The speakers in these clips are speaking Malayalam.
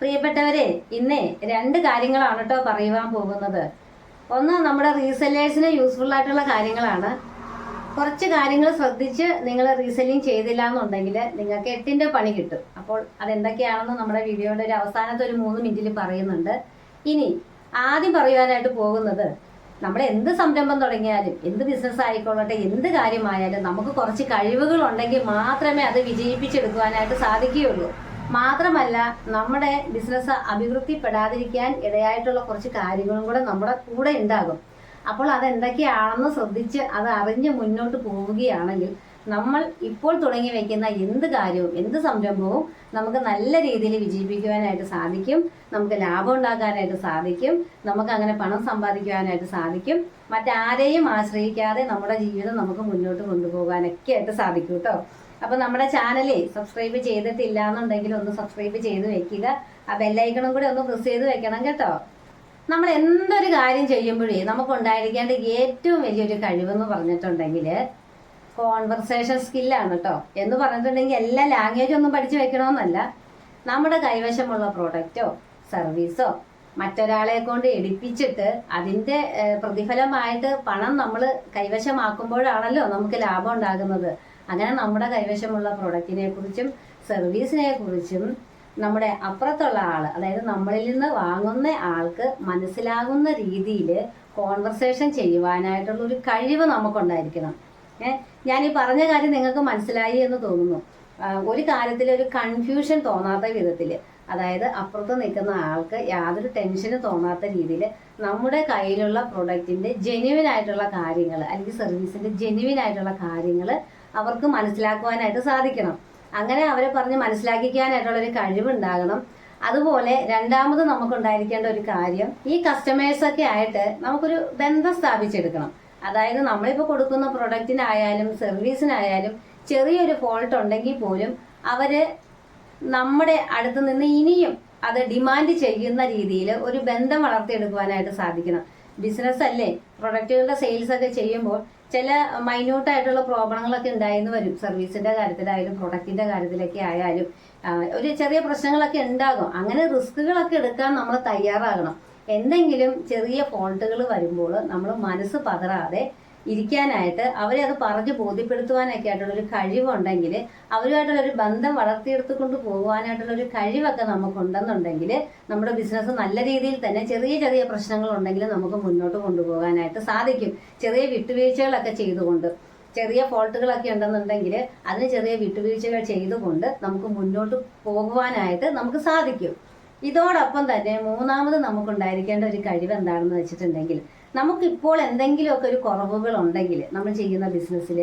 പ്രിയപ്പെട്ടവരെ ഇന്ന് രണ്ട് കാര്യങ്ങളാണ് കേട്ടോ പറയുവാൻ പോകുന്നത്. ഒന്ന് നമ്മുടെ റീസെല്ലേഴ്സിന് യൂസ്ഫുൾ ആയിട്ടുള്ള കാര്യങ്ങളാണ്. കുറച്ച് കാര്യങ്ങൾ ശ്രദ്ധിച്ച് നിങ്ങൾ റീസെല്ലിംഗ് ചെയ്തില്ല എന്നുണ്ടെങ്കിൽ നിങ്ങൾക്ക് എട്ടിന്റെ പണി കിട്ടും. അപ്പോൾ അതെന്തൊക്കെയാണെന്ന് നമ്മുടെ വീഡിയോയുടെ ഒരു അവസാനത്തെ ഒരു മൂന്ന് മിനിറ്റിൽ പറയുന്നുണ്ട്. ഇനി ആദ്യം പറയുവാനായിട്ട് പോകുന്നത് നമ്മൾ എന്ത് സംരംഭം തുടങ്ങിയാലും എന്ത് ബിസിനസ് ആയിക്കൊള്ളട്ടെ എന്ത് കാര്യമായാലും നമുക്ക് കുറച്ച് കഴിവുകൾ ഉണ്ടെങ്കിൽ മാത്രമേ അത് വിജയിപ്പിച്ചെടുക്കുവാനായിട്ട് സാധിക്കുകയുള്ളൂ. മാത്രമല്ല നമ്മുടെ ബിസിനസ് അഭിവൃദ്ധിപ്പെടാതിരിക്കാൻ ഇടയായിട്ടുള്ള കുറച്ച് കാര്യങ്ങളും കൂടെ നമ്മുടെ കൂടെ ഉണ്ടാകും. അപ്പോൾ അതെന്തൊക്കെയാണെന്ന് ശ്രദ്ധിച്ച് അത് അറിഞ്ഞ് മുന്നോട്ട് പോവുകയാണെങ്കിൽ നമ്മൾ ഇപ്പോൾ തുടങ്ങി വയ്ക്കുന്ന എന്ത് കാര്യവും എന്ത് സംരംഭവും നമുക്ക് നല്ല രീതിയിൽ വിജയിപ്പിക്കുവാനായിട്ട് സാധിക്കും. നമുക്ക് ലാഭം ഉണ്ടാക്കാനായിട്ട് സാധിക്കും. നമുക്ക് അങ്ങനെ പണം സമ്പാദിക്കുവാനായിട്ട് സാധിക്കും. മറ്റാരെയും ആശ്രയിക്കാതെ നമ്മുടെ ജീവിതം നമുക്ക് മുന്നോട്ട് കൊണ്ടുപോകാനൊക്കെ ആയിട്ട് സാധിക്കും കേട്ടോ. അപ്പൊ നമ്മുടെ ചാനലേ സബ്സ്ക്രൈബ് ചെയ്തിട്ടില്ല എന്നുണ്ടെങ്കിൽ ഒന്ന് സബ്സ്ക്രൈബ് ചെയ്ത് വെക്കുക. ആ ബെല്ലൈക്കണും കൂടി ഒന്ന് പ്രസ് ചെയ്ത് വെക്കണം കേട്ടോ. നമ്മൾ എന്തൊരു കാര്യം ചെയ്യുമ്പോഴേ നമുക്ക് ഉണ്ടായിരിക്കേണ്ട ഏറ്റവും വലിയൊരു കഴിവെന്ന് പറഞ്ഞിട്ടുണ്ടെങ്കിൽ കോൺവെർസേഷൻ സ്കില്ലാണ് കേട്ടോ. എന്ന് പറഞ്ഞിട്ടുണ്ടെങ്കിൽ എല്ലാ ലാംഗ്വേജും ഒന്നും പഠിച്ചു വെക്കണമെന്നല്ല. നമ്മുടെ കൈവശമുള്ള പ്രോഡക്റ്റോ സർവീസോ മറ്റൊരാളെ കൊണ്ട് എടുപ്പിച്ചിട്ട് അതിന്റെ പ്രതിഫലമായിട്ട് പണം നമ്മൾ കൈവശമാക്കുമ്പോഴാണല്ലോ നമുക്ക് ലാഭം ഉണ്ടാകുന്നത്. അങ്ങനെ നമ്മുടെ കൈവശമുള്ള പ്രൊഡക്റ്റിനെ കുറിച്ചും സർവീസിനെ കുറിച്ചും നമ്മുടെ അപ്പുറത്തുള്ള ആൾ അതായത് നമ്മളിൽ നിന്ന് വാങ്ങുന്ന ആൾക്ക് മനസ്സിലാകുന്ന രീതിയിൽ കോൺവെർസേഷൻ ചെയ്യുവാനായിട്ടുള്ള ഒരു കഴിവ് നമുക്കുണ്ടായിരിക്കണം. ഏഹ് ഞാൻ ഈ പറഞ്ഞ കാര്യം നിങ്ങൾക്ക് മനസ്സിലായി എന്ന് തോന്നുന്നു. ഒരു കാര്യത്തിൽ ഒരു കൺഫ്യൂഷൻ തോന്നാത്ത വിധത്തിൽ അതായത് അപ്പുറത്ത് നിൽക്കുന്ന ആൾക്ക് യാതൊരു ടെൻഷനും തോന്നാത്ത രീതിയിൽ നമ്മുടെ കയ്യിലുള്ള പ്രൊഡക്റ്റിന്റെ ജെന്യുവൻ ആയിട്ടുള്ള കാര്യങ്ങൾ അല്ലെങ്കിൽ സർവീസിന്റെ ജെന്യുവൻ ആയിട്ടുള്ള കാര്യങ്ങൾ അവർക്ക് മനസ്സിലാക്കുവാനായിട്ട് സാധിക്കണം. അങ്ങനെ അവരെ പറഞ്ഞ് മനസ്സിലാക്കിക്കാനായിട്ടുള്ള ഒരു കഴിവുണ്ടാകണം. അതുപോലെ രണ്ടാമത് നമുക്കുണ്ടായിരിക്കേണ്ട ഒരു കാര്യം ഈ കസ്റ്റമേഴ്സൊക്കെ ആയിട്ട് നമുക്കൊരു ബന്ധം സ്ഥാപിച്ചെടുക്കണം. അതായത് നമ്മളിപ്പോൾ കൊടുക്കുന്ന പ്രൊഡക്റ്റിനായാലും സർവീസിനായാലും ചെറിയൊരു ഫോൾട്ട് ഉണ്ടെങ്കിൽ പോലും അവർ നമ്മുടെ അടുത്ത് നിന്ന് ഇനിയും അത് ഡിമാൻഡ് ചെയ്യുന്ന രീതിയിൽ ഒരു ബന്ധം വളർത്തിയെടുക്കുവാനായിട്ട് സാധിക്കണം. ബിസിനസ് അല്ലേ? പ്രൊഡക്റ്റുകളുടെ സെയിൽസ് ഒക്കെ ചെയ്യുമ്പോൾ ചില മൈന്യൂട്ട് ആയിട്ടുള്ള പ്രോബ്ലങ്ങളൊക്കെ ഉണ്ടായെന്ന് വരും. സർവീസിന്റെ കാര്യത്തിലായാലും പ്രൊഡക്റ്റിന്റെ കാര്യത്തിലൊക്കെ ആയാലും. ഒരു ചെറിയ പ്രശ്നങ്ങളൊക്കെ ഉണ്ടാകും. അങ്ങനെ റിസ്കുകളൊക്കെ എടുക്കാൻ നമ്മൾ തയ്യാറാകണം. എന്തെങ്കിലും ചെറിയ ഫോൾട്ടുകൾ വരുമ്പോൾ നമ്മൾ മനസ്സ് പതറാതെ ഇരിക്കാനായിട്ട് അവരെ അത് പറഞ്ഞു ബോധ്യപ്പെടുത്തുവാനൊക്കെ ആയിട്ടുള്ള ഒരു കഴിവുണ്ടെങ്കിൽ അവരുമായിട്ടുള്ള ഒരു ബന്ധം വളർത്തിയെടുത്തുകൊണ്ട് പോകുവാനായിട്ടുള്ള ഒരു കഴിവൊക്കെ നമുക്കുണ്ടെന്നുണ്ടെങ്കിൽ നമ്മുടെ ബിസിനസ് നല്ല രീതിയിൽ തന്നെ ചെറിയ ചെറിയ പ്രശ്നങ്ങൾ ഉണ്ടെങ്കിൽ നമുക്ക് മുന്നോട്ട് കൊണ്ടുപോകാനായിട്ട് സാധിക്കും. ചെറിയ വിട്ടുവീഴ്ചകളൊക്കെ ചെയ്തുകൊണ്ട് ചെറിയ ഫോൾട്ടുകളൊക്കെ ഉണ്ടെന്നുണ്ടെങ്കിൽ അതിന് ചെറിയ വിട്ടുവീഴ്ചകൾ ചെയ്തുകൊണ്ട് നമുക്ക് മുന്നോട്ട് പോകുവാനായിട്ട് നമുക്ക് സാധിക്കും. ഇതോടൊപ്പം തന്നെ മൂന്നാമത് നമുക്കുണ്ടായിരിക്കേണ്ട ഒരു കഴിവ് എന്താണെന്ന് വെച്ചിട്ടുണ്ടെങ്കിൽ നമുക്കിപ്പോൾ എന്തെങ്കിലുമൊക്കെ ഒരു കുറവുകൾ ഉണ്ടെങ്കിൽ നമ്മൾ ചെയ്യുന്ന ബിസിനസ്സിൽ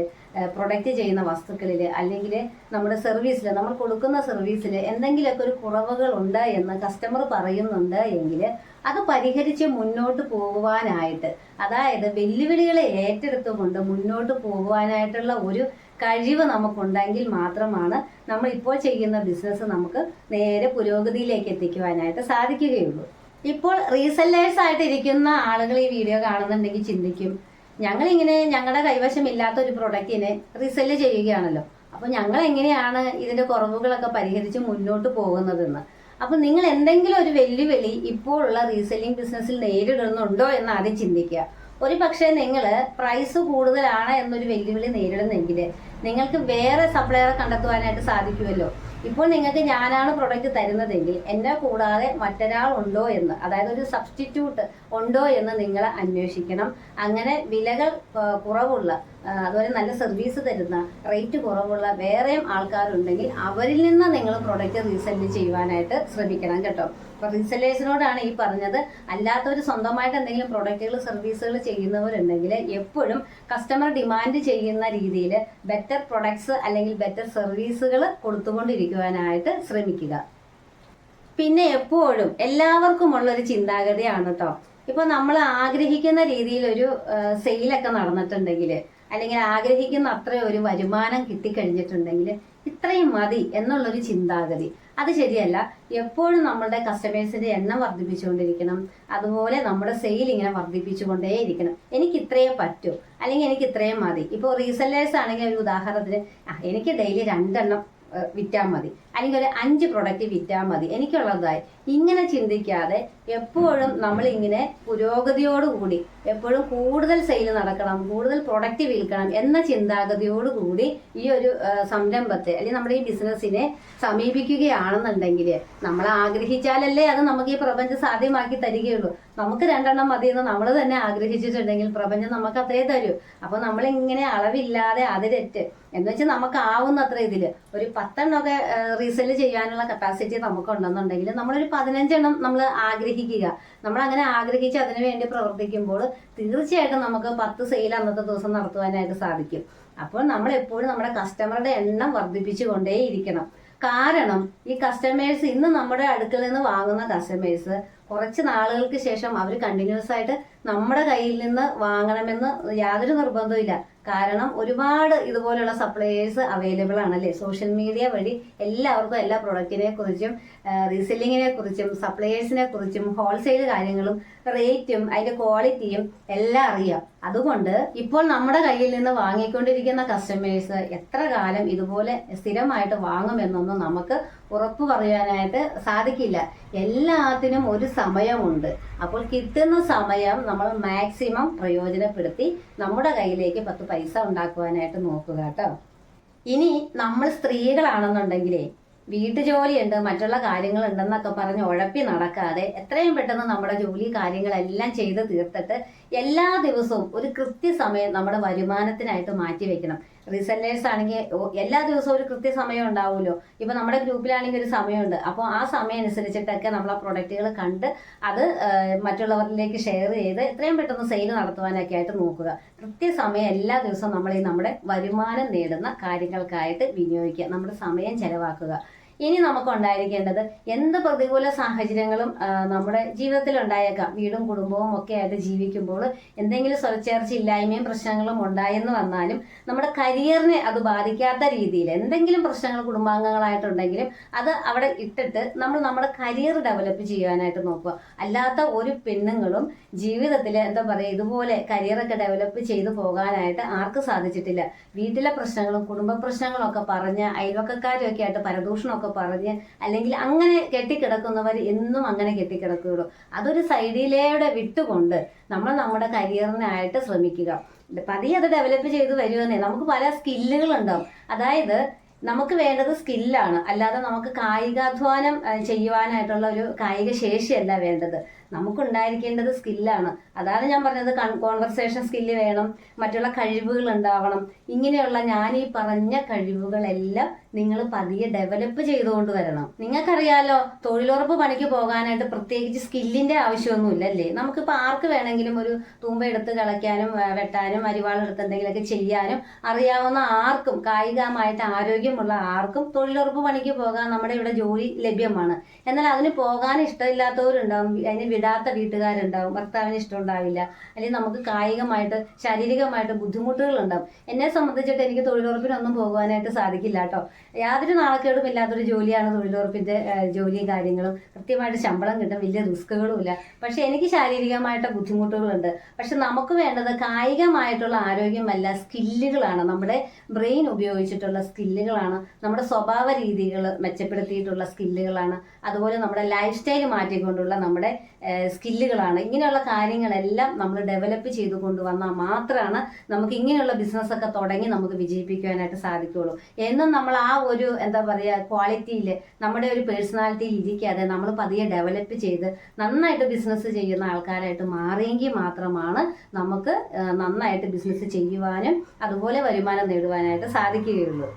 പ്രൊഡക്റ്റ് ചെയ്യുന്ന വസ്തുക്കളിൽ അല്ലെങ്കിൽ നമ്മുടെ സർവീസിൽ നമ്മൾ കൊടുക്കുന്ന സർവീസിൽ എന്തെങ്കിലുമൊക്കെ ഒരു കുറവുകൾ ഉണ്ട് എന്ന് കസ്റ്റമർ പറയുന്നുണ്ട് എങ്കിൽ അത് പരിഹരിച്ച് മുന്നോട്ട് പോകുവാനായിട്ട് അതായത് വെല്ലുവിളികളെ ഏറ്റെടുത്തുകൊണ്ട് മുന്നോട്ട് പോകുവാനായിട്ടുള്ള ഒരു കഴിവ് നമുക്കുണ്ടെങ്കിൽ മാത്രമാണ് നമ്മൾ ഇപ്പോൾ ചെയ്യുന്ന ബിസിനസ് നമുക്ക് നേരെ പുരോഗതിയിലേക്ക് എത്തിക്കുവാനായിട്ട് സാധിക്കുകയുള്ളൂ. ഇപ്പോൾ റീസെല്ലേഴ്സ് ആയിട്ട് ഇരിക്കുന്ന ആളുകൾ ഈ വീഡിയോ കാണുന്നുണ്ടെങ്കിൽ ചിന്തിക്കും. ഞങ്ങൾ ഇങ്ങനെ ഞങ്ങളുടെ കൈവശം ഇല്ലാത്ത ഒരു പ്രൊഡക്റ്റിനെ റീസെല്ല് ചെയ്യുകയാണല്ലോ. അപ്പൊ ഞങ്ങൾ എങ്ങനെയാണ് ഇതിന്റെ കുറവുകളൊക്കെ പരിഹരിച്ച് മുന്നോട്ട് പോകുന്നതെന്ന്? അപ്പൊ നിങ്ങൾ എന്തെങ്കിലും ഒരു വെല്ലുവിളി ഇപ്പോഴുള്ള റീസെല്ലിംഗ് ബിസിനസ്സിൽ നേരിടുന്നുണ്ടോ എന്ന് ആദ്യം ചിന്തിക്കുക. ഒരു പക്ഷേ നിങ്ങൾ പ്രൈസ് കൂടുതലാണ് എന്നൊരു വെല്ലുവിളി നേരിടുന്നെങ്കിൽ നിങ്ങൾക്ക് വേറെ സപ്ലയറെ കണ്ടെത്തുവാനായിട്ട് സാധിക്കുമല്ലോ. ഇപ്പോൾ നിങ്ങൾക്ക് ഞാനാണ് പ്രൊഡക്റ്റ് തരുന്നതെങ്കിൽ എന്നെ കൂടാതെ മറ്റൊരാൾ ഉണ്ടോ എന്ന് അതായത് ഒരു സബ്സ്റ്റിറ്റ്യൂട്ട് ഉണ്ടോ എന്ന് നിങ്ങൾ അന്വേഷിക്കണം. അങ്ങനെ വിലകൾ കുറവുള്ള അതുപോലെ നല്ല സർവീസ് തരുന്ന റേറ്റ് കുറവുള്ള വേറെയും ആൾക്കാരുണ്ടെങ്കിൽ അവരിൽ നിന്ന് നിങ്ങൾ പ്രൊഡക്റ്റ് റീസെൽ ചെയ്യുവാനായിട്ട് ശ്രമിക്കണം കേട്ടോ. റീസെല്ലേഴ്സിനോടാണ് ഈ പറഞ്ഞത്. അല്ലാത്തവർ സ്വന്തമായിട്ട് എന്തെങ്കിലും പ്രൊഡക്റ്റുകൾ സർവീസുകൾ ചെയ്യുന്നവരുണ്ടെങ്കിൽ എപ്പോഴും കസ്റ്റമർ ഡിമാൻഡ് ചെയ്യുന്ന രീതിയിൽ ബെറ്റർ പ്രൊഡക്ട്സ് അല്ലെങ്കിൽ ബെറ്റർ സർവീസുകൾ കൊടുത്തുകൊണ്ടിരിക്കുവാനായിട്ട് ശ്രമിക്കുക. പിന്നെ എപ്പോഴും എല്ലാവർക്കും ഉള്ള ഒരു ചിന്താഗതിയാണ് കേട്ടോ ഇപ്പൊ നമ്മൾ ആഗ്രഹിക്കുന്ന രീതിയിൽ ഒരു സെയിലൊക്കെ നടന്നിട്ടുണ്ടെങ്കിൽ അല്ലെങ്കിൽ ആഗ്രഹിക്കുന്ന അത്ര ഒരു വരുമാനം കിട്ടിക്കഴിഞ്ഞിട്ടുണ്ടെങ്കിൽ ഇത്രയും മതി എന്നുള്ളൊരു ചിന്താഗതി. അത് ശരിയല്ല. എപ്പോഴും നമ്മളുടെ കസ്റ്റമേഴ്സിന്റെ എണ്ണം വർദ്ധിപ്പിച്ചുകൊണ്ടിരിക്കണം. അതുപോലെ നമ്മുടെ സെയിൽ ഇങ്ങനെ വർദ്ധിപ്പിച്ചുകൊണ്ടേ ഇരിക്കണം എനിക്ക് ഇത്രയേ പറ്റൂ. അല്ലെങ്കിൽ എനിക്ക് ഇത്രയും മതി. ഇപ്പോൾ റീസെല്ലേഴ്സ് ആണെങ്കിൽ ഒരു ഉദാഹരണത്തിന് എനിക്ക് ഡെയിലി രണ്ടെണ്ണം വിറ്റാൽ മതി. അല്ലെങ്കിൽ ഒരു അഞ്ച് പ്രൊഡക്റ്റ് വിറ്റാൽ മതി. എനിക്കുള്ളതായി. ഇങ്ങനെ ചിന്തിക്കാതെ എപ്പോഴും നമ്മൾ നമ്മളിങ്ങനെ പുരോഗതിയോടുകൂടി എപ്പോഴും കൂടുതൽ സെയിൽ നടക്കണം കൂടുതൽ പ്രൊഡക്റ്റ് വിൽക്കണം എന്ന ചിന്താഗതിയോടുകൂടി ഈ ഒരു സംരംഭത്തെ അല്ലെങ്കിൽ നമ്മുടെ ഈ ബിസിനസ്സിനെ സമീപിക്കുകയാണെന്നുണ്ടെങ്കിൽ നമ്മൾ ആഗ്രഹിച്ചാലല്ലേ അത് നമുക്ക് ഈ പ്രപഞ്ചം സാധ്യമാക്കി തരികയുള്ളൂ. നമുക്ക് രണ്ടെണ്ണം മതി എന്ന് നമ്മൾ തന്നെ ആഗ്രഹിച്ചിട്ടുണ്ടെങ്കിൽ പ്രപഞ്ചം നമുക്ക് അത്രേ തരൂ. അപ്പോൾ നമ്മൾ ഇങ്ങനെ അളവില്ലാതെ അതിരറ്റ് എന്ന് വെച്ചാൽ നമുക്ക് ആവുന്നത്ര ഇതിൽ ഒരു പത്തെണ്ണമൊക്കെ റീസെൽ ചെയ്യാനുള്ള കപ്പാസിറ്റി നമുക്ക് ഉണ്ടെന്നുണ്ടെങ്കിൽ നമ്മളൊരു പതിനഞ്ചെണ്ണം നമ്മൾ ആഗ്രഹിക്കുക. നമ്മൾ അങ്ങനെ ആഗ്രഹിച്ച് അതിനു വേണ്ടി പ്രവർത്തിക്കുമ്പോൾ തീർച്ചയായിട്ടും നമുക്ക് പത്ത് സെയിൽ അന്നത്തെ ദിവസം നടത്തുവാനായിട്ട് സാധിക്കും. അപ്പോൾ നമ്മൾ എപ്പോഴും നമ്മുടെ കസ്റ്റമറുടെ എണ്ണം വർദ്ധിപ്പിച്ചു കൊണ്ടേയിരിക്കണം കാരണം ഈ കസ്റ്റമേഴ്സ് ഇന്ന് നമ്മുടെ അടുക്കൽ നിന്ന് വാങ്ങുന്ന കസ്റ്റമേഴ്സ് കുറച്ച് നാളുകൾക്ക് ശേഷം അവർ കണ്ടിന്യൂസ് ആയിട്ട് നമ്മുടെ കയ്യിൽ നിന്ന് വാങ്ങണമെന്ന് യാതൊരു നിർബന്ധവും കാരണം ഒരുപാട് ഇതുപോലെയുള്ള സപ്ലയേഴ്സ് അവൈലബിൾ ആണല്ലേ? സോഷ്യൽ മീഡിയ വഴി എല്ലാവർക്കും എല്ലാ പ്രൊഡക്റ്റിനെ കുറിച്ചും റീസെല്ലിങ്ങിനെ കുറിച്ചും സപ്ലയേഴ്സിനെ കുറിച്ചും ഹോൾസെയിൽ കാര്യങ്ങളും റേറ്റും അതിന്റെ ക്വാളിറ്റിയും എല്ലാം അറിയാം. അതുകൊണ്ട് ഇപ്പോൾ നമ്മുടെ കയ്യിൽ നിന്ന് വാങ്ങിക്കൊണ്ടിരിക്കുന്ന കസ്റ്റമേഴ്സ് എത്ര കാലം ഇതുപോലെ സ്ഥിരമായിട്ട് വാങ്ങുമെന്നൊന്നും നമുക്ക് ഉറപ്പ് പറയാനായിട്ട് സാധിക്കില്ല. എല്ലാത്തിനും ഒരു സമയമുണ്ട്. അപ്പോൾ കിട്ടുന്ന സമയം നമ്മൾ മാക്സിമം പ്രയോജനപ്പെടുത്തി നമ്മുടെ കയ്യിലേക്ക് പത്ത് പൈസ ഉണ്ടാക്കുവാനായിട്ട് നോക്കുക കേട്ടോ. ഇനി നമ്മൾ സ്ത്രീകളാണെന്നുണ്ടെങ്കിലേ വീട്ടുജോലിയുണ്ട് മറ്റുള്ള കാര്യങ്ങളുണ്ടെന്നൊക്കെ പറഞ്ഞ് ഉഴപ്പി നടക്കാതെ എത്രയും പെട്ടെന്ന് നമ്മുടെ ജോലി കാര്യങ്ങളെല്ലാം ചെയ്ത് തീർത്തിട്ട് എല്ലാ ദിവസവും ഒരു കൃത്യസമയം നമ്മുടെ വരുമാനത്തിനായിട്ട് മാറ്റി വെക്കണം. റീസെല്ലേഴ്സ് ആണെങ്കിൽ എല്ലാ ദിവസവും ഒരു കൃത്യസമയം ഉണ്ടാവുമല്ലോ. ഇപ്പൊ നമ്മുടെ ഗ്രൂപ്പിലാണെങ്കിൽ ഒരു സമയമുണ്ട്. അപ്പോൾ ആ സമയം അനുസരിച്ചിട്ടൊക്കെ നമ്മൾ ആ പ്രൊഡക്റ്റുകൾ കണ്ട് അത് മറ്റുള്ളവരിലേക്ക് ഷെയർ ചെയ്ത് എത്രയും പെട്ടെന്ന് സെയിൽ നടത്തുവാനൊക്കെ ആയിട്ട് നോക്കുക. കൃത്യസമയം എല്ലാ ദിവസവും നമ്മൾ ഈ നമ്മുടെ വരുമാനം നേടുന്ന കാര്യങ്ങൾക്കായിട്ട് വിനിയോഗിക്കുക. നമ്മുടെ സമയം ചെലവാക്കുക. ഇനി നമുക്ക് ഉണ്ടായിരിക്കേണ്ടത് എന്ത് പ്രതികൂല സാഹചര്യങ്ങളും നമ്മുടെ ജീവിതത്തിൽ ഉണ്ടായേക്കാം വീടും കുടുംബവും ഒക്കെ ആയിട്ട് ജീവിക്കുമ്പോൾ എന്തെങ്കിലും സ്വച്ഛർച്ച ഇല്ലായ്മയും പ്രശ്നങ്ങളും ഉണ്ടായെന്ന് വന്നാലും നമ്മുടെ കരിയറിനെ അത് ബാധിക്കാത്ത രീതിയിൽ എന്തെങ്കിലും പ്രശ്നങ്ങൾ കുടുംബാംഗങ്ങളായിട്ടുണ്ടെങ്കിലും അത് അവിടെ ഇട്ടിട്ട് നമ്മൾ നമ്മുടെ കരിയർ ഡെവലപ്പ് ചെയ്യാനായിട്ട് നോക്കുക. അല്ലാത്ത ഒരു പെണ്ണുങ്ങളും ജീവിതത്തിൽ എന്താ പറയുക ഇതുപോലെ കരിയറൊക്കെ ഡെവലപ്പ് ചെയ്തു പോകാനായിട്ട് ആർക്കും സാധിച്ചിട്ടില്ല. വീട്ടിലെ പ്രശ്നങ്ങളും കുടുംബ പ്രശ്നങ്ങളും ഒക്കെ പറഞ്ഞ് അയൽവക്കക്കാരും ഒക്കെ ആയിട്ട് പരദൂഷണമൊക്കെ പറഞ്ഞ് അല്ലെങ്കിൽ അങ്ങനെ കെട്ടിക്കിടക്കുന്നവർ എന്നും അങ്ങനെ കെട്ടിക്കിടക്കുകയുള്ളൂ. അതൊരു സൈഡിലൂടെ വിട്ടുകൊണ്ട് നമ്മൾ നമ്മുടെ കരിയറിനായിട്ട് ശ്രമിക്കുക. പതിയെ അത് ഡെവലപ്പ് ചെയ്ത് വരുമെന്നേ നമുക്ക് പല സ്കില്ലുകൾ ഉണ്ടാവും. അതായത് നമുക്ക് വേണ്ടത് സ്കില്ലാണ് അല്ലാതെ നമുക്ക് കായികാധ്വാനം ചെയ്യുവാനായിട്ടുള്ള ഒരു കായിക ശേഷിയല്ല വേണ്ടത്. നമുക്കുണ്ടായിരിക്കേണ്ടത് സ്കില്ലാണ്. അതാണ് ഞാൻ പറഞ്ഞത് കോൺവെർസേഷൻ സ്കില്ല് വേണം മറ്റുള്ള കഴിവുകൾ ഉണ്ടാവണം. ഇങ്ങനെയുള്ള ഞാൻ ഈ പറഞ്ഞ കഴിവുകളെല്ലാം നിങ്ങൾ പതിയെ ഡെവലപ്പ് ചെയ്തുകൊണ്ട് വരണം. നിങ്ങൾക്കറിയാലോ തൊഴിലുറപ്പ് പണിക്ക് പോകാനായിട്ട് പ്രത്യേകിച്ച് സ്കില്ലിന്റെ ആവശ്യമൊന്നുമില്ല അല്ലേ നമുക്കിപ്പോൾ ആർക്ക് വേണമെങ്കിലും ഒരു തൂമ്പ എടുത്ത് കളയ്ക്കാനും വെട്ടാനും വെട്ടാനും അരിവാളെടുത്ത് എന്തെങ്കിലുമൊക്കെ ചെയ്യാനും അറിയാവുന്ന ആർക്കും കായികമായിട്ട് ആരോഗ്യമുള്ള ആർക്കും തൊഴിലുറപ്പ് പണിക്ക് പോകാൻ നമ്മുടെ ഇവിടെ ജോലി ലഭ്യമാണ്. എന്നാൽ അതിന് പോകാൻ ഇഷ്ടമില്ലാത്തവരുണ്ടാവും അതിന് വിടാത്ത വീട്ടുകാരുണ്ടാവും ഭർത്താവിന് ഇഷ്ടമുണ്ടാവില്ല. അല്ലെങ്കിൽ നമുക്ക് കായികമായിട്ട് ശാരീരികമായിട്ട് ബുദ്ധിമുട്ടുകൾ ഉണ്ടാവും എന്നെ സംബന്ധിച്ചിട്ട് എനിക്ക് തൊഴിലുറപ്പിനൊന്നും പോകുവാനായിട്ട് സാധിക്കില്ല കേട്ടോ. യാതൊരു നാളക്കേടും ഇല്ലാത്തൊരു ജോലിയാണ് തൊഴിലുറപ്പിന്റെ ജോലിയും കാര്യങ്ങളും. കൃത്യമായിട്ട് ശമ്പളം കിട്ടും വലിയ റിസ്കുകളും ഇല്ല. പക്ഷെ എനിക്ക് ശാരീരികമായിട്ട് ബുദ്ധിമുട്ടുകളുണ്ട്. പക്ഷെ നമുക്ക് വേണ്ടത് കായികമായിട്ടുള്ള ആരോഗ്യമല്ല സ്കില്ലുകളാണ്. നമ്മുടെ ബ്രെയിൻ ഉപയോഗിച്ചിട്ടുള്ള സ്കില്ലുകളാണ്. നമ്മുടെ സ്വഭാവ രീതികൾ മെച്ചപ്പെടുത്തിയിട്ടുള്ള സ്കില്ലുകളാണ്. അതുപോലെ നമ്മുടെ ലൈഫ് സ്റ്റൈൽ മാറ്റിക്കൊണ്ടുള്ള നമ്മുടെ സ്കില്ലുകളാണ്. ഇങ്ങനെയുള്ള കാര്യങ്ങളെല്ലാം നമ്മൾ ഡെവലപ്പ് ചെയ്ത് കൊണ്ടുവന്നാൽ മാത്രമാണ് നമുക്ക് ഇങ്ങനെയുള്ള ബിസിനസ് ഒക്കെ തുടങ്ങി നമുക്ക് വിജയിപ്പിക്കുവാനായിട്ട് സാധിക്കുകയുള്ളൂ. എന്നും നമ്മൾ ആ ഒരു എന്താ പറയുക ക്വാളിറ്റിയിൽ നമ്മുടെ ഒരു പേഴ്സണാലിറ്റിയിൽ ഇരിക്കാതെ നമ്മൾ പതിയെ ഡെവലപ്പ് ചെയ്ത് നന്നായിട്ട് ബിസിനസ് ചെയ്യുന്ന ആൾക്കാരായിട്ട് മാറിയെങ്കിൽ മാത്രമാണ് നമുക്ക് നന്നായിട്ട് ബിസിനസ് ചെയ്യുവാനും അതുപോലെ വരുമാനം നേടുവാനായിട്ട് സാധിക്കുകയുള്ളൂ.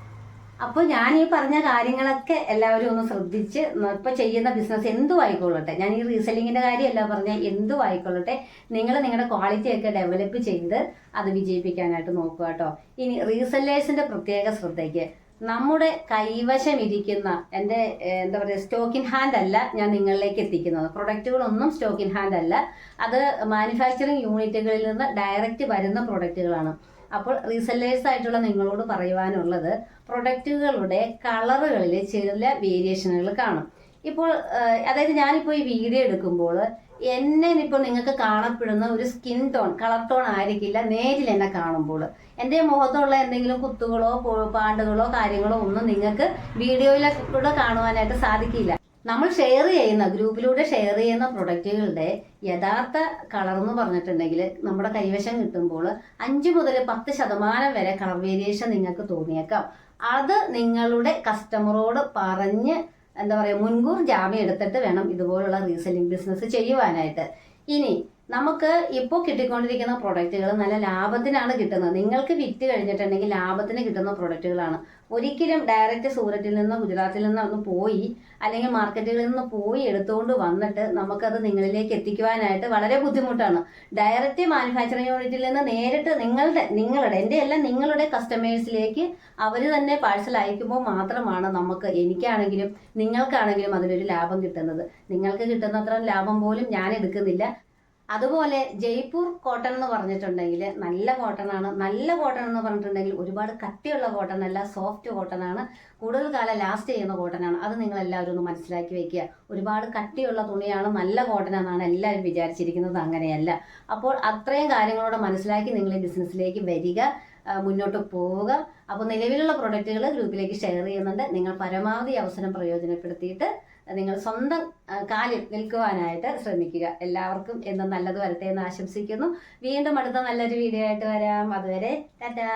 അപ്പോൾ ഞാൻ ഈ പറഞ്ഞ കാര്യങ്ങളൊക്കെ എല്ലാവരും ഒന്ന് ശ്രദ്ധിച്ച് ഇപ്പൊ ചെയ്യുന്ന ബിസിനസ് എന്തും ആയിക്കൊള്ളട്ടെ. ഞാൻ ഈ റീസെല്ലിങ്ങിന്റെ കാര്യമല്ല പറഞ്ഞ എന്തും ആയിക്കൊള്ളട്ടെ. നിങ്ങൾ നിങ്ങളുടെ ക്വാളിറ്റി ഒക്കെ ഡെവലപ്പ് ചെയ്ത് അത് വിജയിപ്പിക്കാനായിട്ട് നോക്കുക കേട്ടോ. ഇനി റീസെല്ലേഴ്സിന്റെ പ്രത്യേക ശ്രദ്ധയ്ക്ക്. നമ്മുടെ കൈവശം ഇരിക്കുന്ന എന്റെ എന്താ പറയുക സ്റ്റോക്ക് ഇൻ ഹാൻഡ് അല്ല ഞാൻ നിങ്ങളിലേക്ക് എത്തിക്കുന്നത്. പ്രൊഡക്റ്റുകളൊന്നും സ്റ്റോക്ക് ഇൻ ഹാൻഡ് അല്ല. അത് മാനുഫാക്ചറിങ് യൂണിറ്റുകളിൽ നിന്ന് ഡയറക്റ്റ് വരുന്ന പ്രൊഡക്റ്റുകളാണ് അപ്പോൾ റീസെല്ലേഴ്സ് ആയിട്ടുള്ള നിങ്ങളോട് പറയുവാനുള്ളത് പ്രൊഡക്റ്റുകളുടെ കളറുകളിൽ ചില വേരിയേഷനുകൾ കാണും. ഇപ്പോൾ അതായത് ഞാനിപ്പോൾ ഈ വീഡിയോ എടുക്കുമ്പോൾ എന്നെ ഇപ്പോൾ നിങ്ങൾക്ക് കാണപ്പെടുന്ന ഒരു സ്കിൻ ടോൺ കളർ ടോൺ ആയിരിക്കില്ല നേരിൽ എന്നെ കാണുമ്പോൾ. എന്റെ മുഖത്തുള്ള എന്തെങ്കിലും കുത്തുകളോ പാണ്ടുകളോ കാര്യങ്ങളോ ഒന്നും നിങ്ങൾക്ക് വീഡിയോയിലൂടെ കാണുവാനായിട്ട് സാധിക്കില്ല. നമ്മൾ ഷെയർ ചെയ്യുന്ന ഗ്രൂപ്പിലൂടെ ഷെയർ ചെയ്യുന്ന പ്രൊഡക്റ്റുകളുടെ യഥാർത്ഥ കളർ എന്ന് പറഞ്ഞിട്ടുണ്ടെങ്കിൽ നമ്മുടെ കൈവശം കിട്ടുമ്പോൾ അഞ്ച് മുതൽ പത്ത് ശതമാനം വരെ കളർ വേരിയേഷൻ നിങ്ങൾക്ക് തോന്നിയേക്കാം. അത് നിങ്ങളുടെ കസ്റ്റമറോട് പറഞ്ഞ് എന്താ പറയുക മുൻകൂർ ജാമ്യം എടുത്തിട്ട് വേണം ഇതുപോലുള്ള റീസെല്ലിംഗ് ബിസിനസ് ചെയ്യുവാനായിട്ട്. ഇനി നമുക്ക് ഇപ്പോൾ കിട്ടിക്കൊണ്ടിരിക്കുന്ന പ്രൊഡക്റ്റുകൾ നല്ല ലാഭത്തിനാണ് കിട്ടുന്നത്. നിങ്ങൾക്ക് വിറ്റ് കഴിഞ്ഞിട്ടുണ്ടെങ്കിൽ ലാഭത്തിന് കിട്ടുന്ന പ്രൊഡക്റ്റുകളാണ് ഒരിക്കലും ഡയറക്റ്റ് സൂററ്റിൽ നിന്നോ ഗുജറാത്തിൽ നിന്നോ ഒന്ന് പോയി അല്ലെങ്കിൽ മാർക്കറ്റുകളിൽ നിന്ന് പോയി എടുത്തുകൊണ്ട് വന്നിട്ട് നമുക്കത് നിങ്ങളിലേക്ക് എത്തിക്കുവാനായിട്ട് വളരെ ബുദ്ധിമുട്ടാണ്. ഡയറക്റ്റ് മാനുഫാക്ചറിങ് യൂണിറ്റിൽ നിന്ന് നേരിട്ട് നിങ്ങളുടെ നിങ്ങളുടെ എന്റെ എല്ലാം നിങ്ങളുടെ കസ്റ്റമേഴ്സിലേക്ക് അവർ തന്നെ പാഴ്സൽ അയക്കുമ്പോൾ മാത്രമാണ് നമുക്ക് എനിക്കാണെങ്കിലും നിങ്ങൾക്കാണെങ്കിലും അതിലൊരു ലാഭം കിട്ടുന്നത്. നിങ്ങൾക്ക് കിട്ടുന്നത്ര ലാഭം പോലും ഞാൻ എടുക്കുന്നില്ല. അതുപോലെ ജയ്പൂർ കോട്ടൺ എന്ന് പറഞ്ഞിട്ടുണ്ടെങ്കിൽ നല്ല കോട്ടൺ ആണ്. നല്ല കോട്ടൺ എന്ന് പറഞ്ഞിട്ടുണ്ടെങ്കിൽ ഒരുപാട് കട്ടിയുള്ള കോട്ടൺ അല്ല സോഫ്റ്റ് കോട്ടൺ ആണ്. കൂടുതൽ കാലം ലാസ്റ്റ് ചെയ്യുന്ന കോട്ടൺ ആണ്. അത് നിങ്ങൾ എല്ലാവരും ഒന്ന് മനസ്സിലാക്കി വെക്കുക. ഒരുപാട് കട്ടിയുള്ള തുണിയാണ് നല്ല കോട്ടൺ എന്നാണ് എല്ലാവരും വിചാരിച്ചിരിക്കുന്നത്. അങ്ങനെയല്ല. അപ്പോൾ അത്രയും കാര്യങ്ങളോട് മനസ്സിലാക്കി നിങ്ങൾ ഈ ബിസിനസ്സിലേക്ക് വരിക മുന്നോട്ട് പോവുക. അപ്പോൾ നിലവിലുള്ള പ്രൊഡക്റ്റുകൾ ഗ്രൂപ്പിലേക്ക് ഷെയർ ചെയ്യുന്നുണ്ട്. നിങ്ങൾ പരമാവധി അവസരം പ്രയോജനപ്പെടുത്തിയിട്ട് നിങ്ങൾ സ്വന്തം കാലിൽ നിൽക്കുവാനായിട്ട് ശ്രമിക്കുക. എല്ലാവർക്കും എന്നും നല്ലത് വരട്ടെ എന്ന് ആശംസിക്കുന്നു. വീണ്ടും അടുത്ത നല്ലൊരു വീഡിയോ ആയിട്ട് വരാം. അതുവരെ ടാറ്റാ.